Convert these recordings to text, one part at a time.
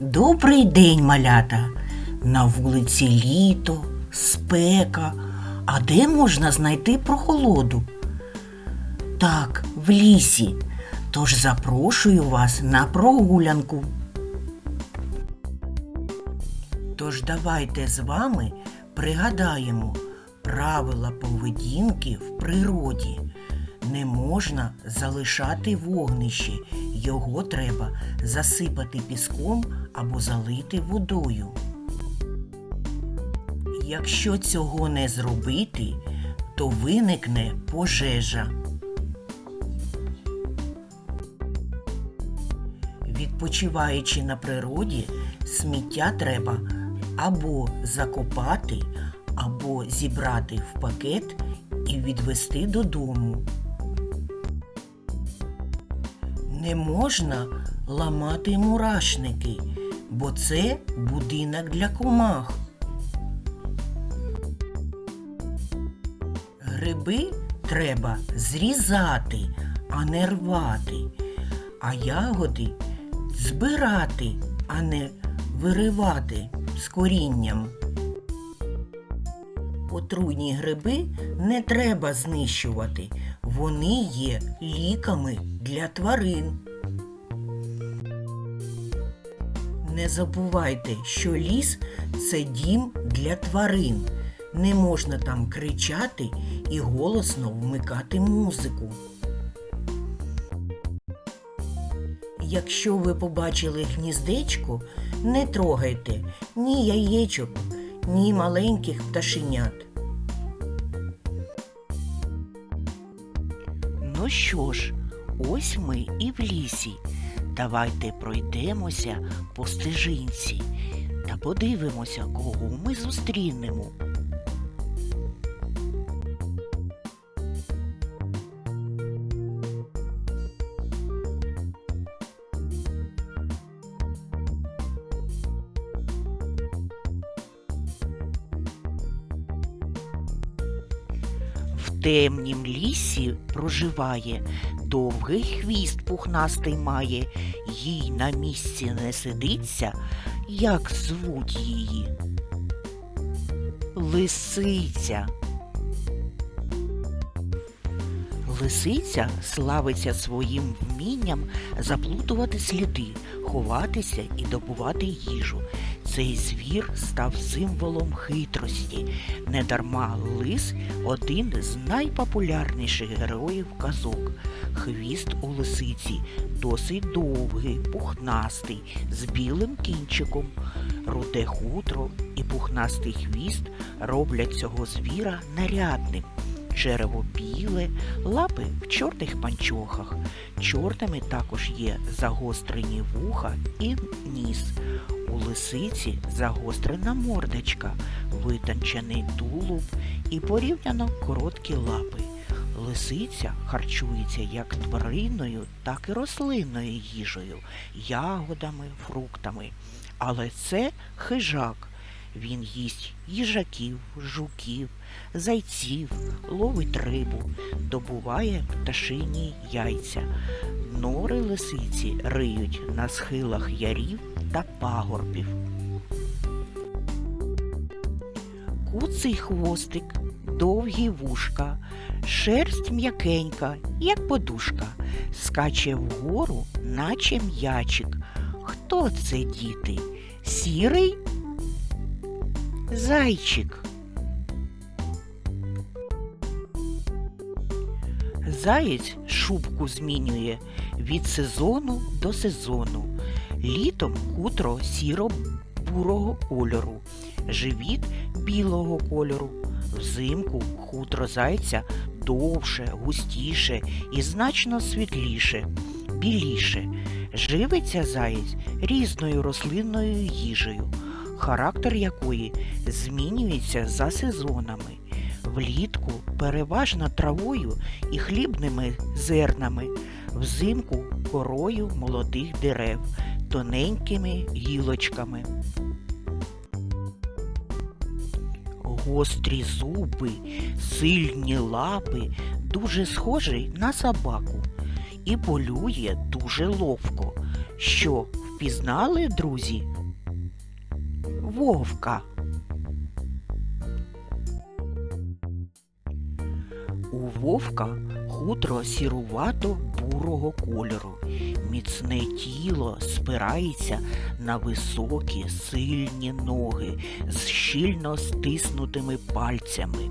Добрий день, малята. На вулиці літо, спека. А де можна знайти прохолоду? Так, в лісі. Тож запрошую вас на прогулянку. Тож давайте з вами пригадаємо правила поведінки в природі. Не можна залишати вогнище, його треба засипати піском або залити водою. Якщо цього не зробити, то виникне пожежа. Відпочиваючи на природі, сміття треба або закопати, або зібрати в пакет і відвести додому. Не можна ламати мурашники, бо це будинок для комах. Гриби треба зрізати, а не рвати, а ягоди збирати, а не виривати з корінням. Отруйні гриби не треба знищувати. Вони є ліками для тварин. Не забувайте, що ліс це дім для тварин. Не можна там кричати і голосно вмикати музику. Якщо ви побачили гніздечко, не трогайте ні яєчок, ні маленьких пташенят. Що ж, ось ми і в лісі. Давайте пройдемося по стежинці та подивимося, кого ми зустрінемо. Темнім лісі проживає, довгий хвіст пухнастий має, їй на місці не сидиться, як звуть її. Лисиця. Лисиця славиться своїм вмінням заплутувати сліди, ховатися і добувати їжу. Цей звір став символом хитрості. Недарма лис один з найпопулярніших героїв казок. Хвіст у лисиці досить довгий, пухнастий, з білим кінчиком. Руде хутро і пухнастий хвіст роблять цього звіра нарядним. Черево біле, лапи в чорних панчохах. Чорними також є загострені вуха і ніс. У лисиці загострена мордочка, витончений тулуб і порівняно короткі лапи. Лисиця харчується як тваринною, так і рослинною їжею, ягодами, фруктами. Але це хижак. Він їсть їжаків, жуків, зайців, ловить рибу, добуває пташині яйця. Нори лисиці риють на схилах ярів та пагорбів. Куций хвостик, довгі вушка, шерсть м'якенька, як подушка, скаче вгору, наче м'ячик. Хто це, діти? Сірий? Зайчик. Заєць шубку змінює від сезону до сезону. Літом хутро сіро-бурого кольору, живіт білого кольору. Взимку хутро зайця довше, густіше і значно світліше, біліше. Живиться заєць різною рослинною їжею, характер якої змінюється за сезонами. Влітку переважно травою і хлібними зернами, взимку корою молодих дерев, тоненькими гілочками. Гострі зуби, сильні лапи, дуже схожий на собаку і полює дуже ловко, що Впізнали, друзі? Вовка. У вовка хутро сірувато бурого кольору. Міцне тіло спирається на високі сильні ноги з щільно стиснутими пальцями.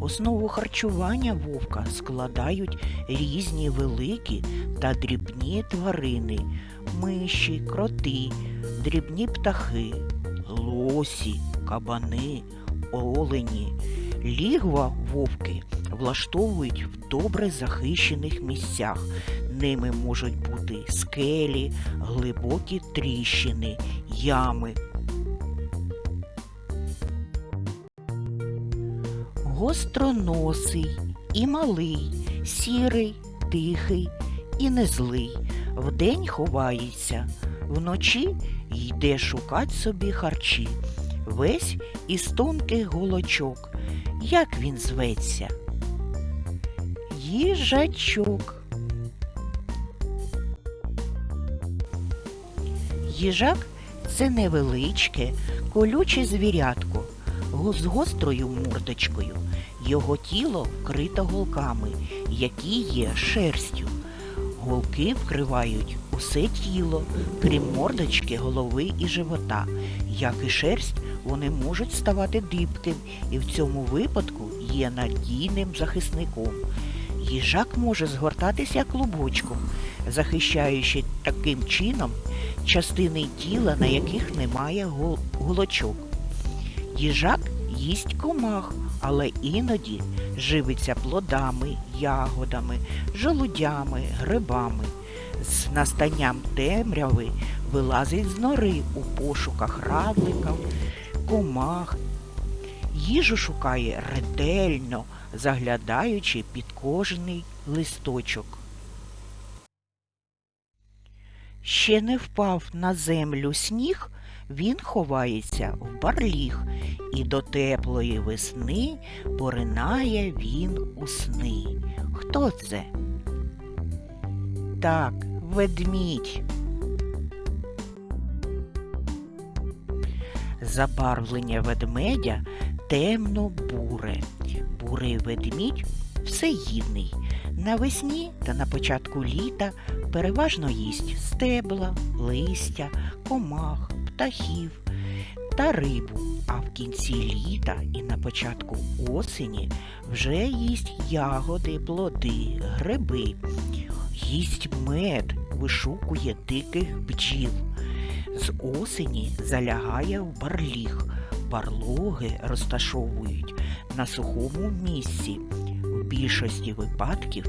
Основу харчування вовка складають різні великі та дрібні тварини, миші, кроти, дрібні птахи, лосі, кабани, олені. Лігва вовки влаштовують в добре захищених місцях. Ними можуть бути скелі, глибокі тріщини, ями. Гостроносий і малий, сірий, тихий і незлий. Вдень ховається, вночі йде шукать собі харчі. Весь із тонких голочок. Як він зветься? Їжачок. Їжак це невеличке, колюче звірятко з гострою мордочкою. Його тіло вкрито голками, які є шерстю. Голки вкривають усе тіло, крім мордочки, голови і живота. Як і шерсть, вони можуть ставати дибким і в цьому випадку є надійним захисником. Їжак може згортатися клубочком, захищаючи таким чином частини тіла, на яких немає гол- голочок. Їжак їсть комах, але іноді живиться плодами, ягодами, жолудями, грибами. З настанням темряви вилазить з нори у пошуках равлика, комах. Їжу шукає ретельно, заглядаючи під кожний листочок. Ще не впав на землю сніг, він ховається в барліг, і до теплої весни поринає він у сни. Хто це? Так, ведмідь. Забарвлення ведмедя темно-буре. Бурий ведмідь всеїдний. Навесні та на початку літа переважно їсть стебла, листя, комах, птахів та рибу, а в кінці літа і на початку осені вже їсть ягоди, плоди, гриби, їсть мед, вишукує диких бджіл. З осені залягає в барліг. Барлоги розташовують на сухому місці, в більшості випадків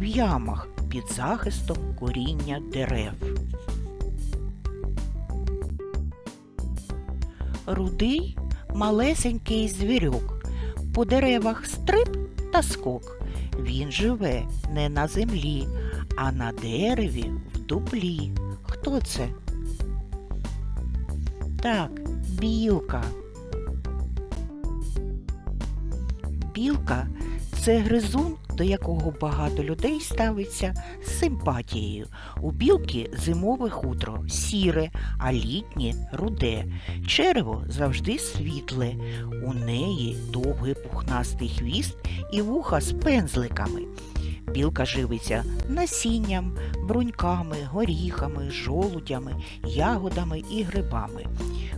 в ямах під захистом коріння дерев. Рудий малесенький звірюк. По деревах стрип та скок. Він живе не на землі, а на дереві в дуплі. Хто це? Так, білка. Білка це гризун, до якого багато людей ставиться з симпатією. У білки зимове хутро сіре, а літнє руде. Черево завжди світле. У неї довгий пухнастий хвіст і вуха з пензликами. Білка живиться насінням, бруньками, горіхами, жолудями, ягодами і грибами.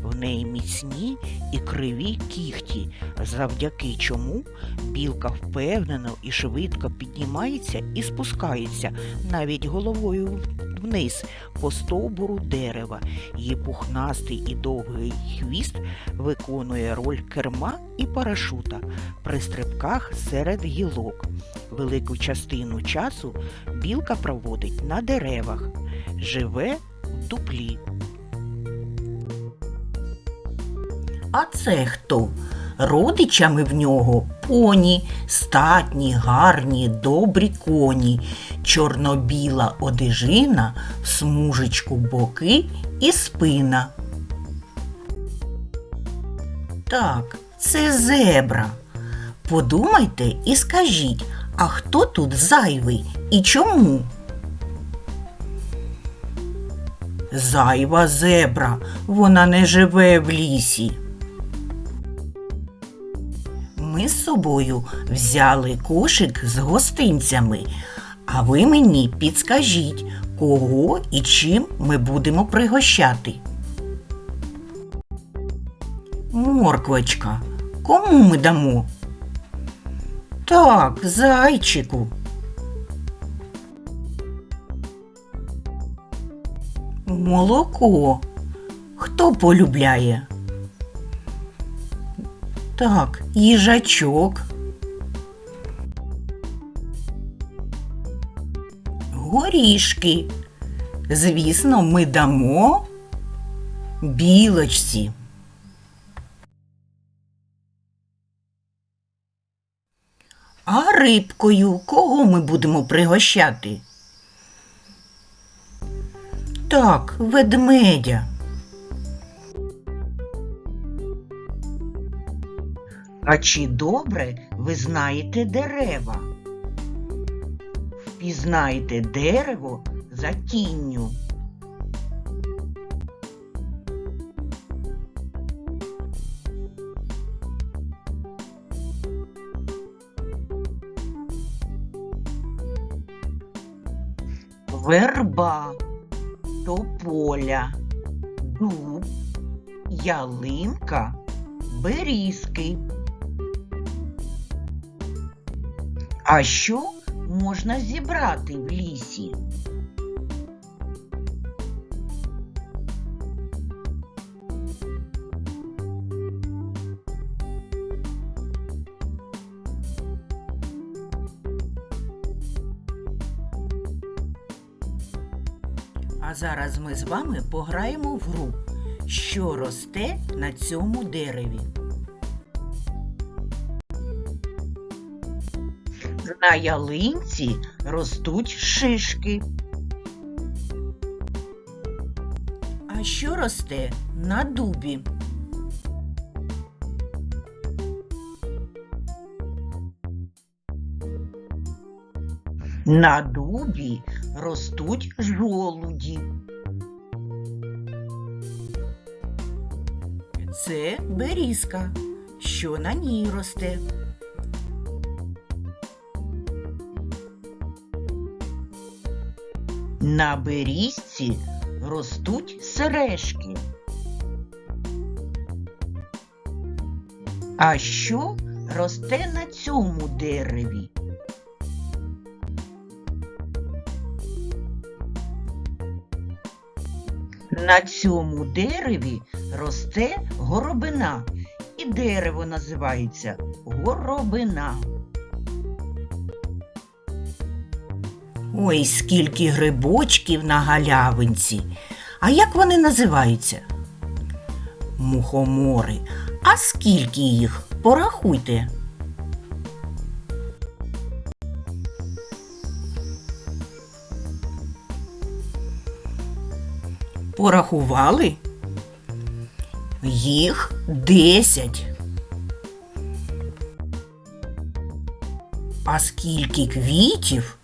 В неї міцні і криві кіхті, завдяки чому білка впевнено і швидко піднімається і спускається навіть головою вниз по стовбуру дерева. Її пухнастий і довгий хвіст виконує роль керма і парашута при стрибках серед гілок. Велику частину часу білка проводить на деревах, живе в дуплі. А це хто? Родичами в нього поні, статні, гарні, добрі коні, чорно-біла одежина, смужечку боки і спина. Так, це зебра. Подумайте і скажіть, а хто тут зайвий і чому? Зайва зебра, вона не живе в лісі. З собою взяли кошик з гостинцями, а ви мені підскажіть, кого і чим ми будемо пригощати. Морквочка, кому ми дамо? Так, зайчику. Молоко. Хто полюбляє? Так, їжачок. Горішки. Звісно, ми дамо білочці. А рибкою кого ми будемо пригощати? Так, ведмедя. А чи добре ви знаєте дерева? Впізнаєте дерево за тінню. Верба, тополя, дуб, ялинка, берізки. А що можна зібрати в лісі? А зараз ми з вами пограємо в гру, що росте на цьому дереві. На ялинці ростуть шишки. А що росте на дубі? На дубі ростуть жолуді. Це берізка. Що на ній росте? На берізці ростуть сережки. А що росте на цьому дереві? На цьому дереві росте горобина, і дерево називається горобина. Ой, скільки грибочків на галявинці. А як вони називаються? Мухомори. А скільки їх? Порахуйте. Порахували? Їх десять. А скільки квітів?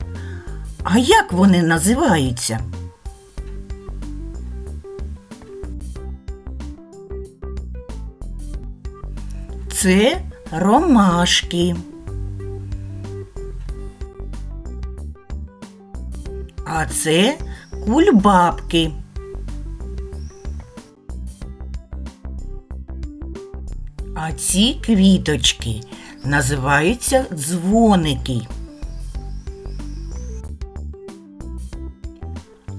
А як вони називаються? Це ромашки. А це кульбабки. А ці квіточки називаються дзвоники.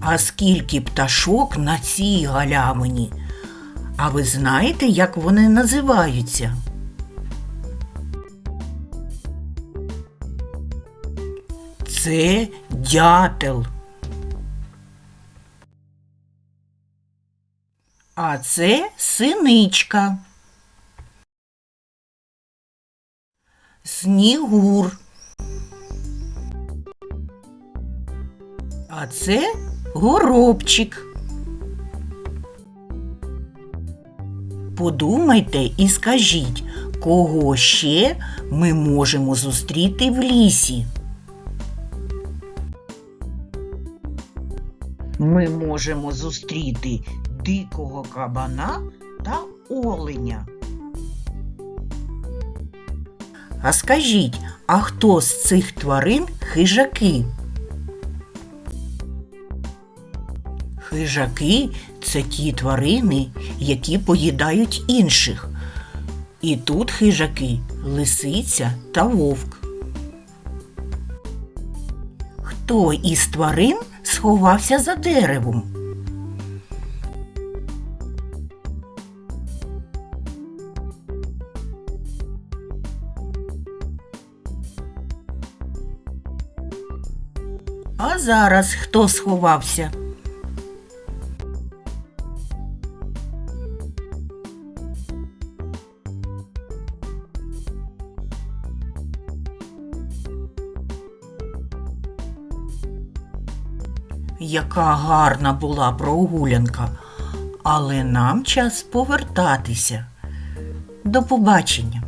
А скільки пташок на цій галявині? А ви знаєте, як вони називаються? Це дятел. А це синичка. Снігур. А це горобчик. Подумайте і скажіть, кого ще ми можемо зустріти в лісі. ми можемо зустріти дикого кабана та оленя. А скажіть, а хто з цих тварин хижаки? Хижаки це ті тварини, які поїдають інших. І тут хижаки лисиця та вовк. Хто із тварин сховався за деревом? А зараз хто сховався? Яка гарна була прогулянка, але нам час повертатися. До побачення.